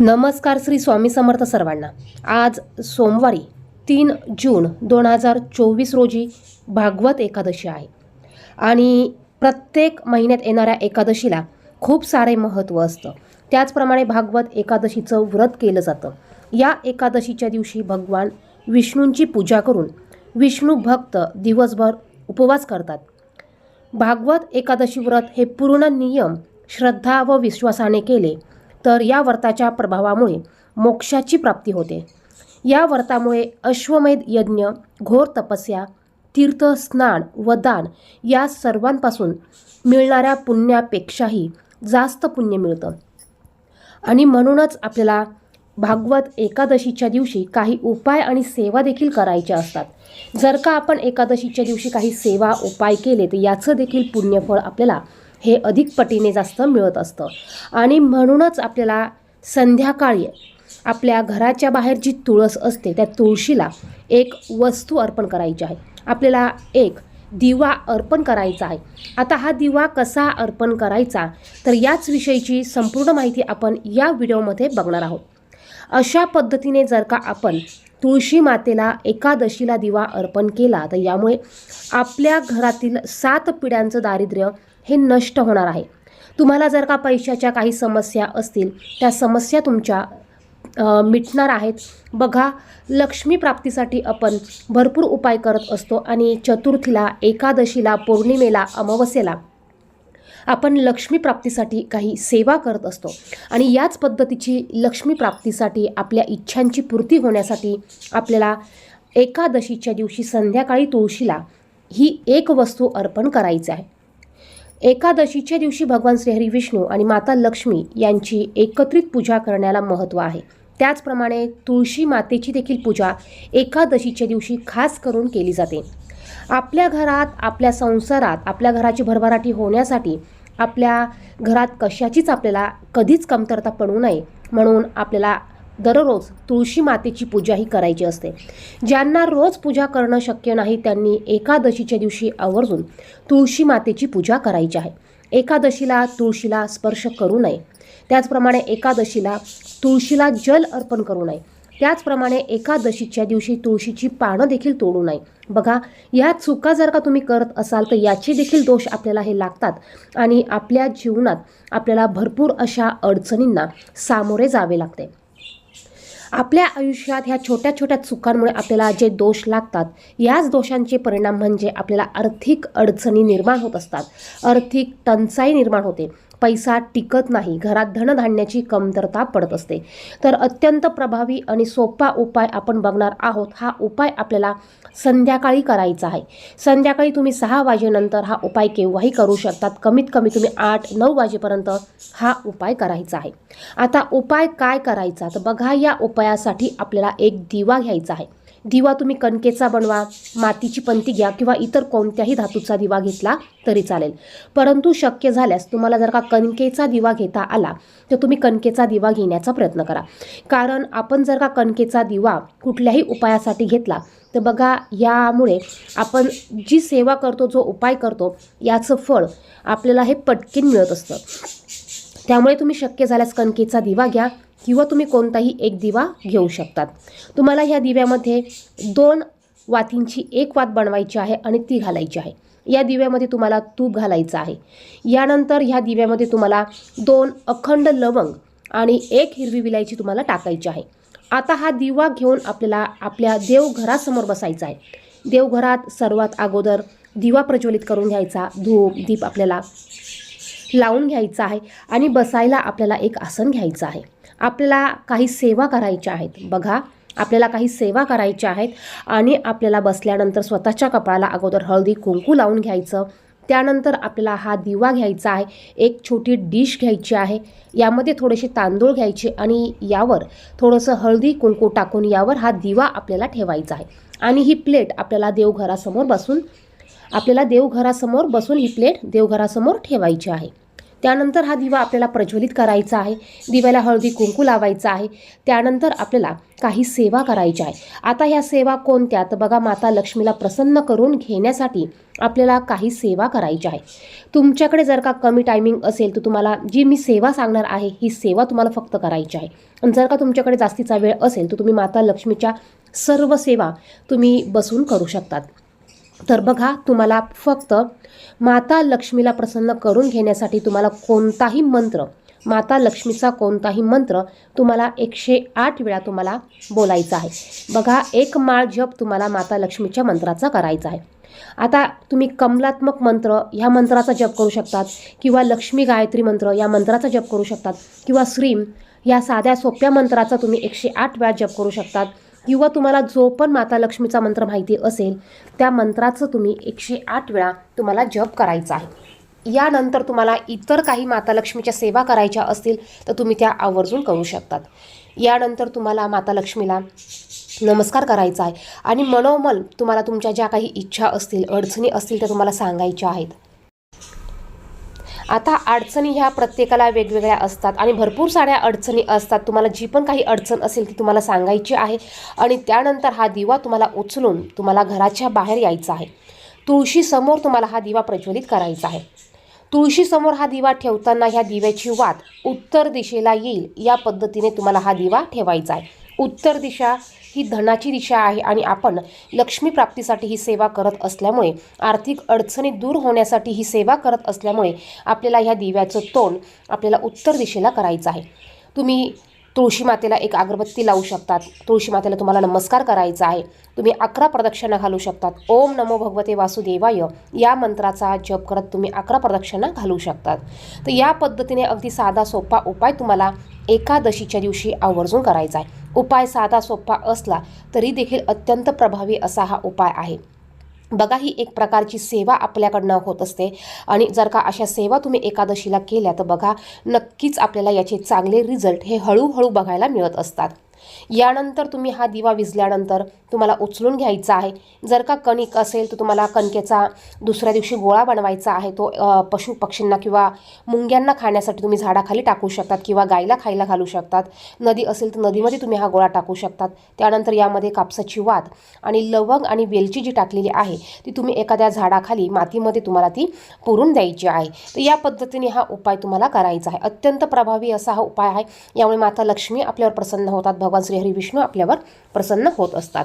नमस्कार श्री स्वामी समर्थ सर्वांना. आज सोमवारी तीन जून दोन हजार चोवीस रोजी भागवत एकादशी आहे. आणि प्रत्येक महिन्यात येणाऱ्या एकादशीला खूप सारे महत्त्व असतं. त्याचप्रमाणे भागवत एकादशीचं व्रत केलं जातं. या एकादशीच्या दिवशी भगवान विष्णूंची पूजा करून विष्णू भक्त दिवसभर उपवास करतात. भागवत एकादशी व्रत हे पूर्ण नियम श्रद्धा व विश्वासाने केले तर या व्रताच्या प्रभावामुळे मोक्षाची प्राप्ती होते. या व्रतामुळे अश्वमेध यज्ञ घोर तपस्या तीर्थ स्नान व दान या सर्वांपासून मिळणाऱ्या पुण्यापेक्षाही जास्त पुण्य मिळतं. आणि म्हणूनच आपल्याला भागवत एकादशीच्या दिवशी काही उपाय आणि सेवा देखील करायच्या असतात. जर का आपण एकादशीच्या दिवशी काही सेवा उपाय केले तर याचं देखील पुण्यफळ आपल्याला हे अधिक पटीने जास्त मिळत असतं. आणि म्हणूनच आपल्याला संध्याकाळी आपल्या घराच्या बाहेर जी तुळस असते त्या तुळशीला एक वस्तू अर्पण करायची आहे. आपल्याला एक दिवा अर्पण करायचा आहे. आता हा दिवा कसा अर्पण करायचा तर याच विषयीची संपूर्ण माहिती आपण या व्हिडिओमध्ये बघणार आहोत. अशा पद्धतीने जर का आपण तुळशी मातेला एकादशीला दिवा अर्पण केला. तर यामुळे आपल्या घरातील सात पिढ्यांचं दारिद्र्य हे नष्ट होणार आहे. तुम्हाला जर का पैशाच्या काही समस्या असतील त्या समस्या तुमच्या मिटणार आहेत. बघा लक्ष्मी प्राप्तीसाठी आपण भरपूर उपाय करत असतो आणि चतुर्थीला एकादशीला पौर्णिमेला अमावस्येला आपण लक्ष्मी प्राप्तीसाठी काही सेवा करत असतो. आणि याच पद्धतीची लक्ष्मी प्राप्तीसाठी आपल्या इच्छांची पूर्ती होण्यासाठी आपल्याला एकादशीच्या दिवशी संध्याकाळी तुळशीला ही एक वस्तू अर्पण करायची आहे. एकादशीच्या दिवशी भगवान श्रीहरी विष्णू आणि माता लक्ष्मी यांची एकत्रित पूजा करण्याला महत्त्व आहे. त्याचप्रमाणे तुळशी मातेची देखील पूजा एकादशीच्या दिवशी खास करून केली जाते. आपल्या घरात आपल्या संसारात आपल्या घराची भरभराटी होण्यासाठी आपल्या घरात कशाचीच आपल्याला कधीच कमतरता पडू नये. म्हणून आपल्याला दररोज तुळशी मातेची पूजा ही करायची असते. ज्यांना रोज पूजा करणं शक्य नाही त्यांनी एकादशीच्या दिवशी आवर्जून तुळशी मातेची पूजा करायची आहे. एकादशीला तुळशीला स्पर्श करू नये. त्याचप्रमाणे एकादशीला तुळशीला जल अर्पण करू नये. त्याचप्रमाणे एकादशीच्या दिवशी तुळशीची पानं देखील तोडू नये. बघा या चुका जर का तुम्ही करत असाल तर याचे देखील दोष आपल्याला हे लागतात. आणि आपल्या जीवनात आपल्याला भरपूर अशा अडचणींना सामोरे जावे लागते. आपल्या आयुष्यात ह्या छोट्या छोट्या चुकांमुळे आपल्याला जे दोष लागतात याच दोषांचे परिणाम म्हणजे आपल्याला आर्थिक अडचणी निर्माण होत असतात. आर्थिक टंचाई निर्माण होते. पैसा टिकत नाही घरात धनधान्याची कमतरता पडत असते. तर अत्यंत प्रभावी आणि सोपा उपाय आपण बघणार आहोत. हा उपाय आपल्याला संध्याकाळी करायचा आहे. संध्याकाळी तुम्ही सहा वाजेनंतर हा उपाय केव्हाही करू शकतात. कमीत कमी तुम्ही आठ नऊ वाजेपर्यंत हा उपाय करायचा आहे. आता उपाय काय करायचा? तर बघा या उपायासाठी आपल्याला एक दिवा घ्यायचा आहे. दिवा तुम्ही कणकेचा बनवा मातीची पंती घ्या किंवा इतर कोणत्याही धातूचा दिवा घेतला तरी चालेल. परंतु शक्य झाल्यास तुम्हाला जर का कणकेचा दिवा घेता आला तर तुम्ही कणकेचा दिवा घेण्याचा प्रयत्न करा. कारण आपण जर का कणकेचा दिवा कुठल्याही उपायासाठी घेतला तर बघा यामुळे आपण जी सेवा करतो जो उपाय करतो याचं फळ आपल्याला हे पटकीन मिळत असतं. त्यामुळे तुम्ही शक्य झाल्यास कणकेचा दिवा घ्या किंवा तुम्ही कोणताही एक दिवा घेऊ शकतात. तुम्हाला ह्या दिव्यामध्ये दोन वातींची एक वात बनवायची आहे आणि ती घालायची आहे. या दिव्यामध्ये तुम्हाला तूप घालायचं आहे. यानंतर ह्या दिव्यामध्ये तुम्हाला दोन अखंड लवंग आणि एक हिरवी विलायची तुम्हाला टाकायची आहे. आता हा दिवा घेऊन आपल्याला आपल्या देवघरासमोर बसायचा आहे. देवघरात सर्वात अगोदर दिवा प्रज्वलित करून घ्यायचा धूप दीप आपल्याला लावून घ्यायचा आहे आणि बसायला आपल्याला एक आसन घ्यायचं आहे. आपल्याला काही सेवा करायच्या आहेत. बघा आपल्याला काही सेवा करायच्या आहेत आणि आपल्याला बसल्यानंतर स्वतःच्या कपाळाला अगोदर हळदी कुंकू लावून घ्यायचं. त्यानंतर आपल्याला हा दिवा घ्यायचा आहे. एक छोटी डिश घ्यायची आहे. यामध्ये थोडेसे तांदूळ घ्यायचे आणि यावर थोडंसं हळदी कुंकू टाकून यावर हा दिवा आपल्याला ठेवायचा आहे. आणि ही प्लेट आपल्याला देवघरासमोर बसून आपल्याला देवघरासमोर बसून ही प्लेट देवघरासमोर ठेवायची आहे. त्यानंतर हा दिवा आपल्याला प्रज्वलित करायचा आहे. दिव्याला हळदी कुंकू लावायचा आहे. त्यानंतर आपल्याला काही सेवा करायच्या आहे आता ह्या सेवा कोणत्या? तर बघा माता लक्ष्मीला प्रसन्न करून घेण्यासाठी आपल्याला काही सेवा करायची आहे तुमच्याकडे जर का कमी टायमिंग असेल तर तुम्हाला जी मी सेवा सांगणार आहे ही सेवा तुम्हाला फक्त करायची आहे. आणि जर का तुमच्याकडे जास्तीचा वेळ असेल तर तुम्ही माता लक्ष्मीच्या सर्व सेवा तुम्ही बसून करू शकतात. तर बघा तुम्हाला फक्त माता लक्ष्मीला प्रसन्न करून घेण्यासाठी तुम्हाला कोणताही मंत्र माता लक्ष्मीचा कोणताही मंत्र तुम्हाला एकशे आठ वेळा तुम्हाला बोलायचा आहे. बघा एक माळ जप तुम्हाला माता लक्ष्मीच्या मंत्राचा करायचा आहे. आता तुम्ही कमलात्मक मंत्र ह्या मंत्राचा जप करू शकतात किंवा लक्ष्मी गायत्री मंत्र या मंत्राचा जप करू शकतात किंवा श्रीम या साध्या सोप्या मंत्राचा तुम्ही एकशे आठ वेळा जप करू शकतात. किंवा तुम्हाला जो पण माता लक्ष्मीचा मंत्र माहिती असेल त्या मंत्राचं तुम्ही एकशे आठ वेळा तुम्हाला जप करायचा आहे. यानंतर तुम्हाला इतर काही माता लक्ष्मीच्या सेवा करायच्या असतील तर तुम्ही त्या आवर्जून करू शकतात. यानंतर तुम्हाला माता लक्ष्मीला नमस्कार करायचा आहे आणि मनोमन तुम्हाला तुमच्या ज्या काही इच्छा असतील अडचणी असतील त्या तुम्हाला सांगायच्या आहेत. आता अडचणी ह्या प्रत्येकाला वेगवेगळ्या असतात आणि भरपूर साऱ्या अडचणी असतात. तुम्हाला जी पण काही अडचण असेल ती तुम्हाला सांगायची आहे आणि त्यानंतर हा दिवा तुम्हाला उचलून तुम्हाला घराच्या बाहेर यायचा आहे. तुळशीसमोर तुम्हाला हा दिवा प्रज्वलित करायचा आहे. तुळशीसमोर हा दिवा ठेवताना ह्या दिव्याची वात उत्तर दिशेला येईल. या पद्धतीने तुम्हाला हा दिवा ठेवायचा आहे. उत्तर दिशा ही धनाची दिशा आहे आणि आपण लक्ष्मी प्राप्तीसाठी ही सेवा करत असल्यामुळे आर्थिक अडचणी दूर होण्यासाठी ही सेवा करत असल्यामुळे आपल्याला ह्या दिव्याचं तोंड आपल्याला उत्तर दिशेला करायचं आहे. तुम्ही तुळशी मातेला एक अगरबत्ती लावू शकतात. तुळशी मातेला तुम्हाला नमस्कार करायचा आहे. तुम्ही अकरा प्रदक्षिणा घालू शकतात. ओम नमो भगवते वासुदेवाय. या मंत्राचा जप करत तुम्ही अकरा प्रदक्षिणा घालू शकतात. तर या पद्धतीने अगदी साधा सोपा उपाय तुम्हाला एकादशीच्या दिवशी आवर्जून करायचा आहे. उपाय साधा सोपा असला तरी देखील अत्यंत प्रभावी असा हा उपाय आहे. बघा ही एक प्रकारची सेवा आपल्याकडनं होत असते. आणि जर का अशा सेवा तुम्ही एकादशीला केल्या तर बघा नक्कीच आपल्याला याचे चांगले रिझल्ट हे हळूहळू बघायला मिळत असतात. यानंतर तुम्ही हा दिवा विजल्यानंतर तुम्हाला उचलून घ्यायचा आहे. जर का कणिक असेल तर तुम्हाला कणकेचा दुसऱ्या दिवशी गोळा बनवायचा आहे. तो पशु पक्षींना किंवा मुंग्यांना खाण्यासाठी तुम्ही झाडाखाली टाकू शकतात किंवा गायला खायला घालू शकतात. नदी असेल तर नदीमध्ये तुम्ही हा गोळा टाकू शकतात. त्यानंतर यामध्ये कापसाची वात आणि लवंग आणि वेलची जी टाकलेली आहे ती तुम्ही एखाद्या झाडाखाली मातीमध्ये तुम्हाला ती पुरून द्यायची आहे. तर या पद्धतीने हा उपाय तुम्हाला करायचा आहे. अत्यंत प्रभावी असा हा उपाय आहे. यामुळे माता लक्ष्मी आपल्यावर प्रसन्न होतात. भगवान श्रीहरी विष्णू आपल्यावर प्रसन्न होत असतात.